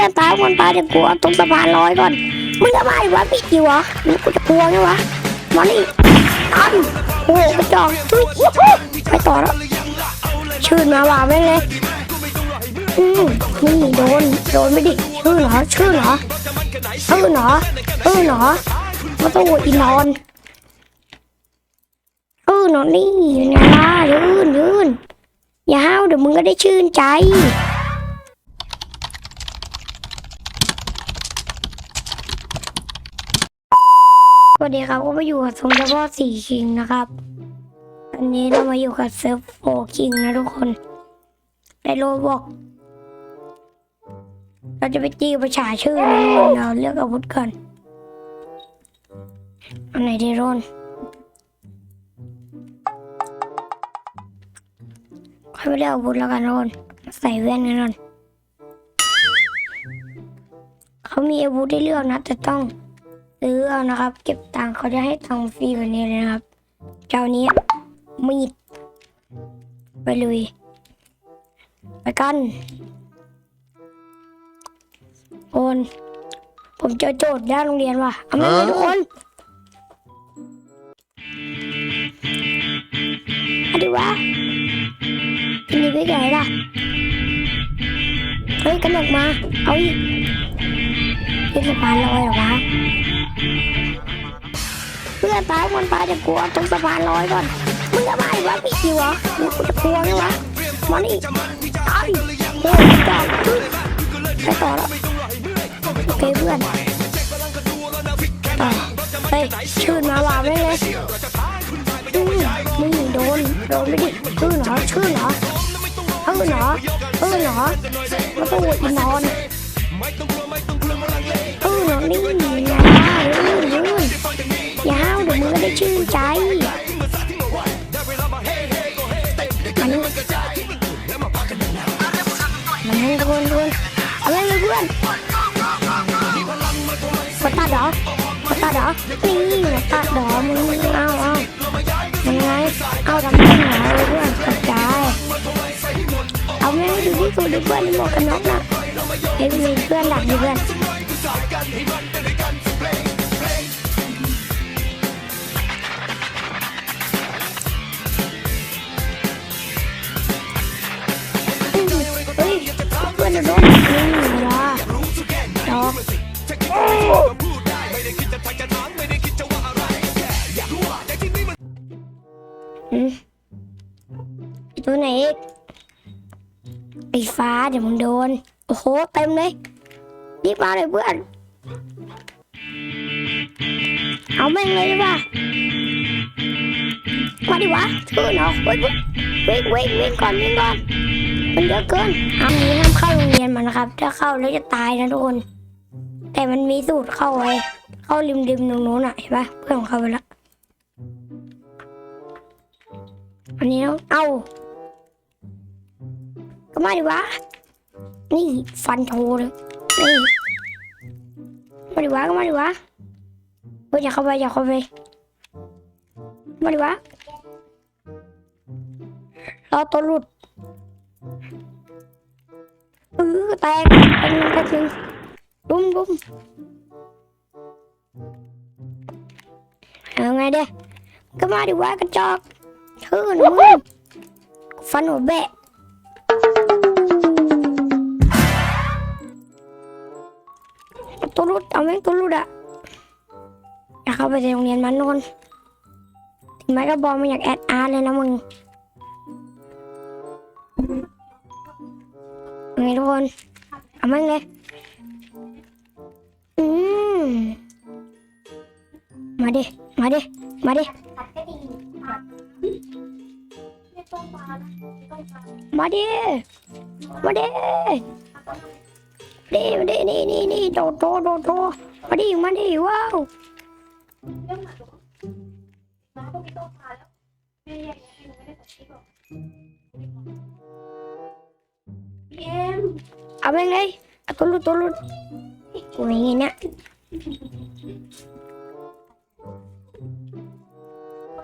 พื่อนตายคนตายเดี๋ยวกูเอาตรงสะพานลอยก่อนมึงจะมาอีกวะพี่จิ๋วเหรอมึงกูจะกลัวไงวะมานี่อันโอ้โหกระจอกเฮ้ยไปต่อแล้วชื่นมาว่าแม่เลยอืมนี่โดนโดนไม่ดิชื่อเหรอชื่อเหรอชื่อเหรอเออเหรอมาต้องอีนอนเออหนอนนี่ไงล่ะยืนยืนอย่าห้าวเดี๋ยวมึงก็ได้ชื่นใจ วัสดีครับก็มาอยู่กับสมเฉพาะสี่คิงนะครับ อันนี้เรามาอยู่กับเซิร์ฟโฟคิงนะทุกคนในโลบอก เราจะไปตีประชาชื่อนเราเลือกอาวุธก่อนอันไหนดีโรนค่อยไปเลือกอาวุธแล้วกันทุกคนใส่แว่นกันก่อนเขามีอาวุธให้เลือกนะแต่ต้อง ซื้อเอานะครับ เก็บตังค์เขาจะให้ตังค์ฟรีแบบนี้เลยนะครับ เจ้านี้มีดไปลุย ไปกันโอนผมเจอโจทย์ด้านโรงเรียนว่ะเอาไหมทุกคนเอาดีวะอันนี้ไม่ไงล่ะ เฮ้ยกระหนกมา เอาอีกเป็นสะพานลอยเหรอวะ เพื่อนตายคนตายจะกลัวตรงสะพานลอยก่อนมึงจะมาอีกวะพี่จิ๋วเหรอมึงจะกลัวไงวะมานี่ตายโอ้ยจอดไปต่อแล้วโอเคเพื่อนต่อเฮ้ยชื่นมาว่าไม่เลยอืมมึงโดนโดนไม่ดิชื่อเหรอชื่อเหรอเออเหรอเออเหรอมาตัวอีนอน กดตาดอกมึงเอาเอายังไงเอาทำได้ไงเพื่อนกระจายเอาแม่งดูที่สุดดูเพื่อนหม วกกันน็อกนะเฮ้ยมีเพื่อนหลักอยู่เพื่อนเฮ้ยเพื่อนโดนนี่ล่ะดอกอืมไอ้ตัวไหนอีกไอ้ฟ้าเดี๋ยวมึงโดน โอ้โห เต็มเลยรีบมาเลยเพื่อน เอาแม่งเลยดีกว่ามาดิวะชื่อเนาะวิ่งวิ่งวิ่งวิ่งก่อนวิ่งก่อนมันเยอะเกินห้ามนี้ห้ามเข้าโรงเรียนมันนะครับ ถ้าเข้าแล้วจะตายนะทุกคน แต่มันมีสูตรเข้าไว้ เข้าริมริมตรงโน้นอะเห็นปะเพื่อนของเขาไปแล้วอันนี้ต้องเอาก็มาดิวะ นี่ฟันโทเลยนี่มาดิวะก็มาดิวะเฮ้ยอย่าเข้าไปอย่าเข้าไปมาดิวะรอตัวหลุดเออแตกเป็นงแป๊บนึงดุ้มดุ้มเอาไงเด้ก็มาดิวะกระจอกเชื่อนะมึงฟันหัวแบะ รุดเอาแม่งตัวรุดอะอยากเข้าไปในโรงเรียนมันนนถึงแม้ก็บอกมันอยากแอดอาร์ตเลยนะมึงไงทุกคนเอาแม่งเลยอืมมาดิมาดิมาดิมาดิมาดิ đi đi đi đi đi đồ đồ đồ đồ mà đi mà đi wow เอาไปเลยเอาตัวลุดตัวลุดกูไม่เงี้ยนะ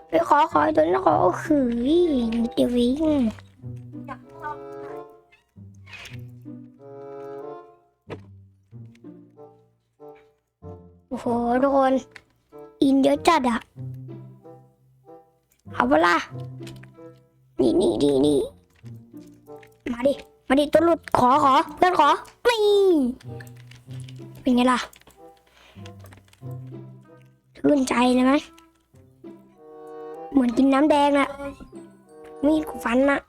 ไปขอขอตัวนั้นขอเอาขือเดี๋ยววิ่ง อ้โหทุกคน อินเยอะจัดอะเอาเปะล่านี่นี่นี่นี่มาดิ มาดิตัวหลุดขอขอเพื่อนขอนี่เป็นไงล่ะชื่นใจเลยไหมเหมือนกินน้ำแดงอะมีดกูฟันอะ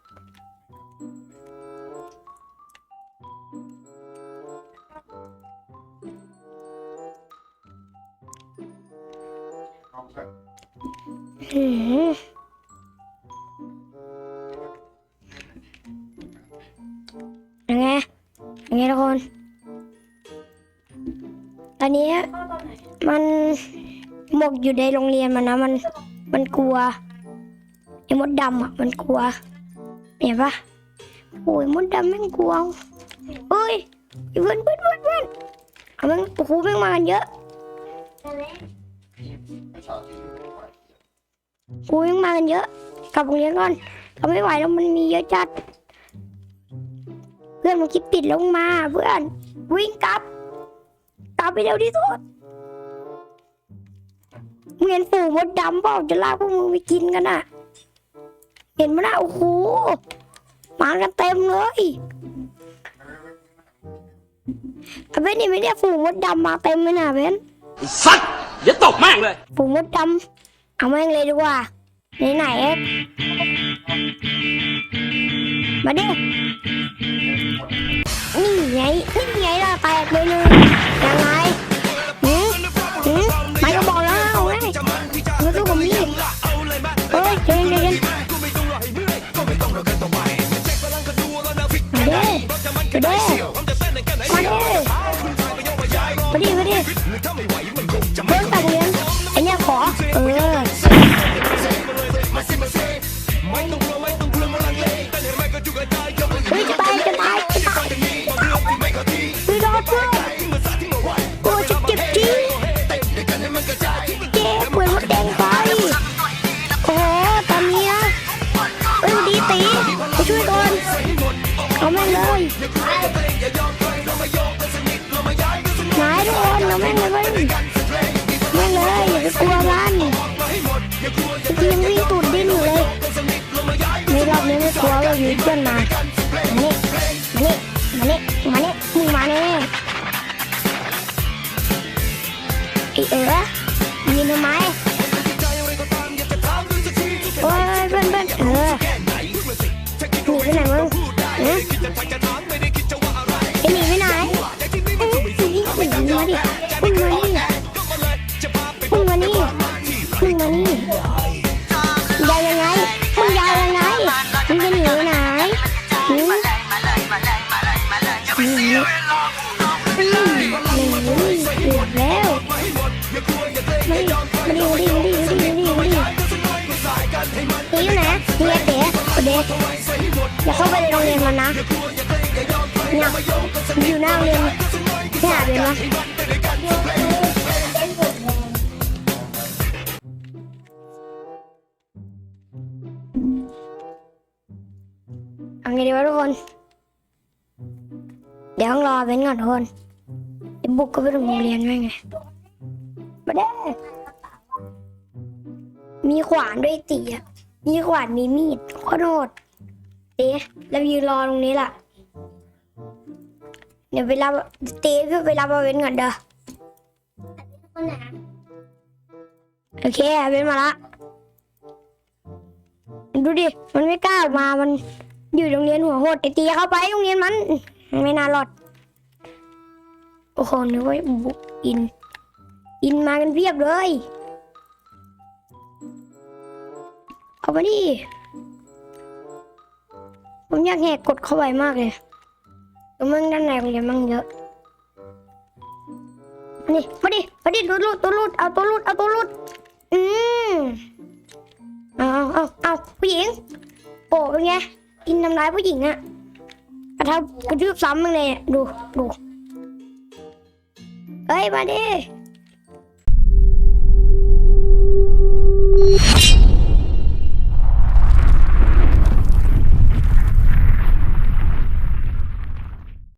ยังไงยังไงทุกคน ตอนนี้มันหมกอยู่ในโรงเรียนมันนะมันมันกลัวไอ้มดดำอะมันกลัวเห็นปะโอ้ยมดดำแม่งกลัวเฮ้ยเพื่อนเพื่อนเพื่อนเพื่อนเอาแม่งโอ้โหแม่งมากันเยอะ กูยังมากันเยอะ กลับโรงเรียนก่อนเราไม่ไหวแล้วมันมีเยอะจัด เพื่อนมันคิดปิดลงมาเพื่อน วิ่งกลับ กลับไปเร็วที่สุดมึงเห็นฝูงมดดำเปล่าจะลากพวกมึงไปกินกันอะ เห็นมั้ยนะโอ้โหมากันเต็มเลยเอาเบนนี่ไม่ได้ฝูงมดดำมาเต็มเลยนะเบนไอ้สัตว์เดี๋ยวตบแม่งเลย ฝูงมดดำ เอาแม่งเลยดีกว่าไหนไหนเอ็กมาดิ นี่ไงนี่ไงเราแตกเลยหนึงยังไงหืมหืมไม่ก็บอกแล้วไงมาสู้กับมีดเฮ้ยเย็นเย็น กลัวเราอยู่เพื่อนมามานี่มานี่มานี่มานี่มึงมาแน่ไอเอ๋อยินทำไมโอ้ยเพื่อนเพื่อนเออหนีไปไหนมึงฮะไอหนีไปไหนเอ้ยหนีหนีมาดิมึงมานี่มึงมานี่มึงมานี่ อืมอืมเกือบแล้วมาดิมาดิมาดิมาดิมาดิมาดิมาดิตีอยู่นะเฮียเต๋อเด็กอย่าเข้าไปในโรงเรียนมันนะเนี่ยอยู่หน้าโรงเรียนไม่หาเรียนะเอาไงดีวะทุกคน เดี๋ยวต้องรอเว้นก่อนทุกคนเดี๋ยวบุกก็ไปโรงเรียนแม่งไงมาได้ มีขวานด้วยตีอะมีขวานมีมีดขอโทษเต๊แล้วยืนรอตรงนี้ล่ะ เดี๋ยวไปรับเต๊เพื่อไปรับเอาเว้นก่อนเด้อโอเคเว้นมาละดูดิ มันไม่กล้าออกมา มันอยู่โรงเรียนหัวโหดไอตีเข้าไปโรงเรียนมัน ไม่น่ารอด โอ้โหนึกว่าบุกอิน อินมากันเพียบเลย เอาไปดิ ผมอยากแหกกดเข้าไปมากเลยตัวมึงด้านในโรงเรียนมั่งเยอะ นี่มาดิมาดิตัวรุดตัวรุดเอาตัวรุดเอาตัวรุดอืมเอาเอาเอาเอาผู้หญิง โอ้เป็นไง อินทำร้ายผู้หญิงอะ กระทำกระทืบซ้ำมึงเลยเนี่ยดูดูเฮ้ย มาดิ